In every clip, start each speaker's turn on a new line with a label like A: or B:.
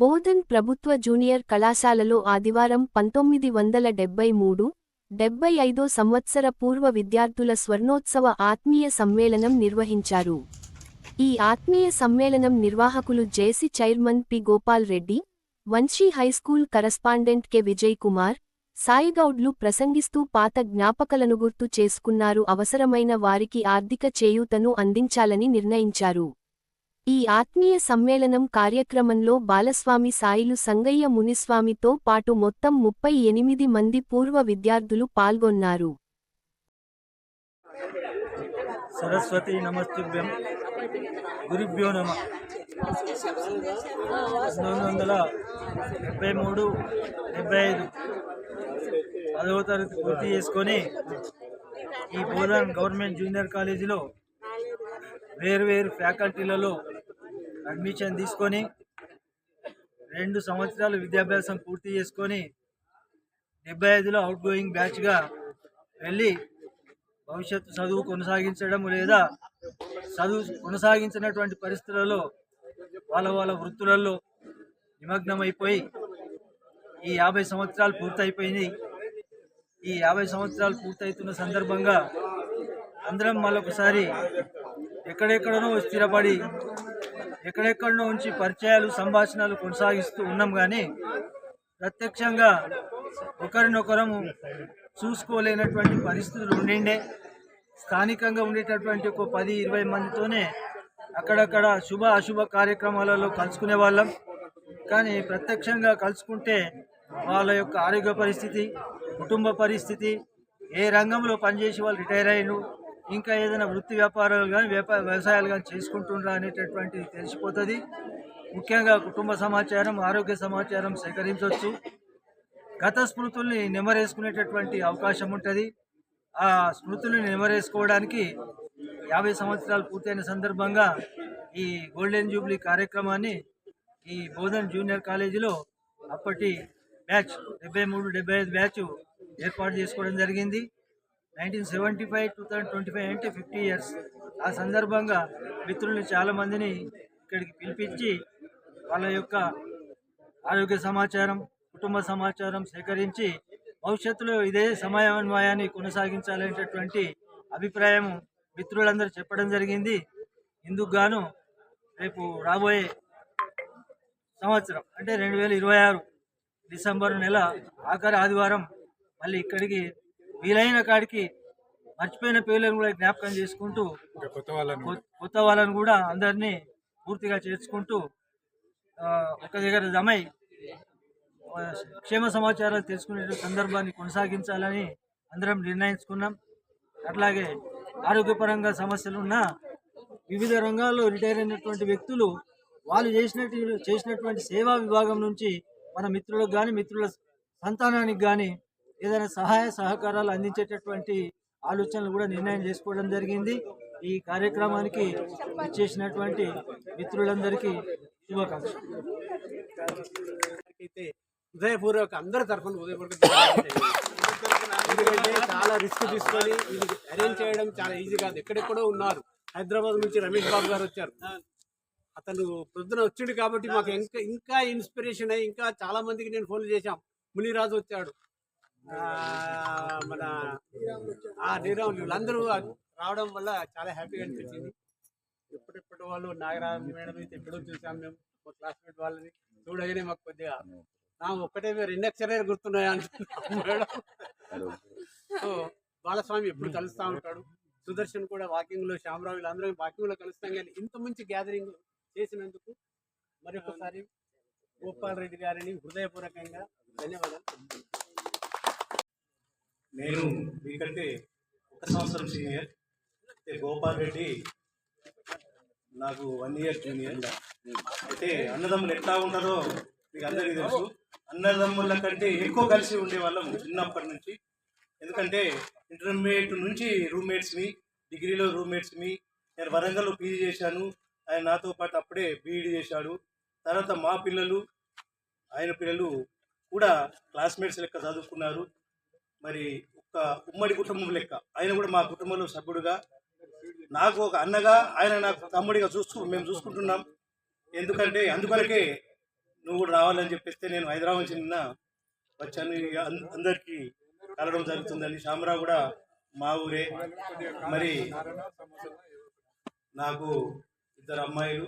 A: బోధన్ ప్రభుత్వ జూనియర్ కళాశాలలో ఆదివారం పంతొమ్మిది వందల డెబ్బై మూడు డెబ్బై ఐదో సంవత్సర పూర్వ విద్యార్థుల స్వర్ణోత్సవ ఆత్మీయ సమ్మేళనం నిర్వహించారు. ఈ ఆత్మీయ సమ్మేళనం నిర్వాహకులు JC chairman P Gopal Reddy Vamsi high school correspondent K Vijay Kumar సాయిగౌడ్లు ప్రసంగిస్తూ పాత జ్ఞాపకలను గుర్తు చేసుకున్నారు అవసరమైన వారికి ఆర్థిక చేయూతను అందించాలని నిర్ణయించారు. ఈ ఆత్మీయ సమ్మేళనం కార్యక్రమంలో బాలస్వామి సాయిలు సంగయ్య మునిస్వామితో పాటు మొత్తం ముప్పై ఎనిమిది మంది పూర్వ విద్యార్థులు పాల్గొన్నారు.
B: సరస్వతి నమస్తుభ్యం. గురుభ్యో నమ. పంతొమ్మిది వందల డెబ్బై మూడు డెబ్బై ఐదు. పదవ తరగతి పూర్తి చేసుకొని ఈ బోధన్ గవర్నమెంట్ జూనియర్ కాలేజీలో వేర్వేరు ఫ్యాకల్టీలలో అడ్మిషన్ తీసుకొని రెండు సంవత్సరాలు విద్యాభ్యాసం పూర్తి చేసుకొని డెబ్బై ఐదులో అవుట్ గోయింగ్ బ్యాచ్గా వెళ్ళి భవిష్యత్తు చదువు కొనసాగించడం లేదా చదువు కొనసాగించినటువంటి పరిస్థితులలో వాళ్ళ వాళ్ళ వృత్తులలో నిమగ్నమైపోయి ఈ యాభై సంవత్సరాలు పూర్తయిపోయినాయి. ఈ యాభై సంవత్సరాలు పూర్తవుతున్న సందర్భంగా అందరం మళ్ళొకసారి ఎక్కడెక్కడనో స్థిరపడి ఎక్కడెక్కడనో ఉంచి పరిచయాలు సంభాషణలు కొనసాగిస్తూ ఉన్నాం కానీ ప్రత్యక్షంగా ఒకరినొకరము చూసుకోలేనటువంటి పరిస్థితులు ఉండిండే. స్థానికంగా ఉండేటటువంటి ఒక పది ఇరవై మందితోనే అక్కడక్కడ శుభ అశుభ కార్యక్రమాలలో కలుసుకునే వాళ్ళం. కానీ ప్రత్యక్షంగా కలుసుకుంటే వాళ్ళ యొక్క ఆరోగ్య పరిస్థితి కుటుంబ పరిస్థితి ఏ రంగంలో పనిచేసి వాళ్ళు రిటైర్ అయ్యారు ఇంకా ఏదైనా వృత్తి వ్యాపారాలు కానీ వ్యాపార వ్యవసాయాలు కానీ చేసుకుంటుండ్రా అనేటటువంటిది తెలిసిపోతుంది. ముఖ్యంగా కుటుంబ సమాచారం ఆరోగ్య సమాచారం సేకరించవచ్చు. గత స్మృతుల్ని నెమరేసుకునేటటువంటి అవకాశం ఉంటుంది. ఆ స్మృతుల్ని నెమరేసుకోవడానికి యాభై సంవత్సరాలు పూర్తయిన సందర్భంగా ఈ గోల్డెన్ జూబ్లీ కార్యక్రమాన్ని ఈ బోధన్ జూనియర్ కాలేజీలో అప్పటి బ్యాచ్ డెబ్బై మూడు డెబ్బై ఐదు బ్యాచ్ ఏర్పాటు చేసుకోవడం జరిగింది. Nineteen seventy five two thousand twenty five అంటే ఫిఫ్టీ ఇయర్స్. ఆ సందర్భంగా మిత్రుల్ని చాలామందిని ఇక్కడికి పిలిపించి వాళ్ళ యొక్క ఆరోగ్య సమాచారం కుటుంబ సమాచారం సేకరించి భవిష్యత్తులో ఇదే సమయాన్వయాన్ని కొనసాగించాలనేటటువంటి అభిప్రాయం మిత్రులందరూ చెప్పడం జరిగింది. ఇందుకు గాను రేపు రాబోయే సంవత్సరం అంటే రెండు వేల ఇరవై ఆరు డిసెంబర్ నెల ఆఖరి ఆదివారం మళ్ళీ ఇక్కడికి వీలైన కాడికి మర్చిపోయిన పేర్లను కూడా జ్ఞాపకం చేసుకుంటూ కొ- కొత్త వాళ్ళని కూడా అందరినీ పూర్తిగా చేర్చుకుంటూ ఒక దగ్గర జమై క్షేమ సమాచారాలు తెలుసుకునే సందర్భాన్ని కొనసాగించాలని అందరం నిర్ణయించుకున్నాం. అట్లాగే ఆరోగ్యపరంగా సమస్యలు ఉన్నా వివిధ రంగాల్లో రిటైర్ అయినటువంటి వ్యక్తులు వాళ్ళు చేసినట్టు చేసినటువంటి సేవా విభాగం నుంచి మన మిత్రులకు కానీ మిత్రుల సంతానానికి కానీ ఏదైనా సహాయ సహకారాలు అందించేటటువంటి ఆలోచనలు కూడా నిర్ణయం చేసుకోవడం జరిగింది. ఈ కార్యక్రమానికి ఇచ్చేసినటువంటి మిత్రులందరికీ శుభాకాంక్షలు.
C: అయితే హృదయపూర్వక అందరి తరఫున హృదయపూర్వక. ఎందుకంటే చాలా రిస్క్ తీసుకొని ఇది అరేంజ్ చేయడం చాలా ఈజీ కాదు. ఎక్కడెక్కడో ఉన్నారు. హైదరాబాద్ నుంచి రమేష్ బాబు గారు వచ్చారు. అతను ప్రొద్దున వచ్చాడు కాబట్టి మాకు ఇంకా ఇంకా ఇన్స్పిరేషన్ అయ్యి ఇంకా చాలా మందికి నేను ఫోన్ చేశాం. మునిరాజు వచ్చాడు. మన ఆ నీరవ్ అందరూ రావడం వల్ల చాలా హ్యాపీగా అనిపించింది. ఇప్పటిప్పటి వాళ్ళు నాగరాజు మేడం అయితే ఎప్పుడో చూసాం మేము మా క్లాస్మేట్ వాళ్ళని చూడగానే మాకు కొద్దిగా నా ఒక్కటే మీరు రెండు అక్షరాలు గుర్తున్నాయా? అంటున్నాం మేడం. సో బాలస్వామి ఎప్పుడు కలుస్తూ ఉంటాడు. సుదర్శన్ కూడా వాకింగ్లో శ్యామరావు వీళ్ళందరూ వాకింగ్లో కలుస్తాం కానీ ఇంత మంచి గ్యాదరింగ్ చేసినందుకు మరొకసారి గోపాల్ రెడ్డి గారిని హృదయపూర్వకంగా ధన్యవాదాలు.
D: నేను మీకంటే ఒక సంవత్సరం సీనియర్ అయితే గోపాల్ రెడ్డి నాకు వన్ ఇయర్ జూనియర్ అయితే అన్నదమ్ములు ఎట్లా ఉంటారో మీకు అందరికీ తెలుసు. అన్నదమ్ముల కంటే ఎక్కువ కలిసి ఉండేవాళ్ళం చిన్నప్పటి నుంచి. ఎందుకంటే ఇంటర్మీడియట్ నుంచి రూమ్మేట్స్ని డిగ్రీలో రూమ్మేట్స్ని నేను వరంగల్లో పీజీ చేశాను. ఆయన నాతో పాటు అప్పుడే బీఈడీ చేశాడు. తర్వాత మా పిల్లలు ఆయన పిల్లలు కూడా క్లాస్మేట్స్ లెక్క చదువుకున్నారు. మరి ఒక ఉమ్మడి కుటుంబం లెక్క. ఆయన కూడా మా కుటుంబంలో సభ్యుడుగా. నాకు ఒక అన్నగా ఆయన నాకు తమ్ముడిగా చూస్తూ మేము చూసుకుంటున్నాం. ఎందుకంటే అందుకొరకే నువ్వు కూడా రావాలని చెప్పేస్తే నేను హైదరాబాద్ నుంచి నిన్న వచ్చాను. అందరికీ కలడం జరుగుతుందని శామరావు కూడా మా ఊరే. మరి నాకు ఇద్దరు అమ్మాయిలు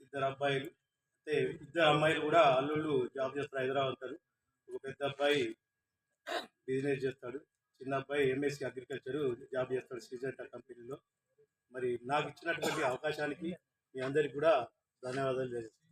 D: ఇద్దరు అబ్బాయిలు. అంటే ఇద్దరు అమ్మాయిలు కూడా అల్లుళ్ళు జాబ్ చేస్తారు హైదరాబాద్ అంటారు ఒక పెద్ద అబ్బాయి బిజినెస్ చేస్తాడు. చిన్న అబ్బాయి ఎంఎస్సి అగ్రికల్చర్ జాబ్ చేస్తాడు శ్రీజంట కంపెనీలో మరి నాకు ఇచ్చినటువంటి అవకాశానికి మీ అందరికి కూడా ధన్యవాదాలు తెలియజేస్తాను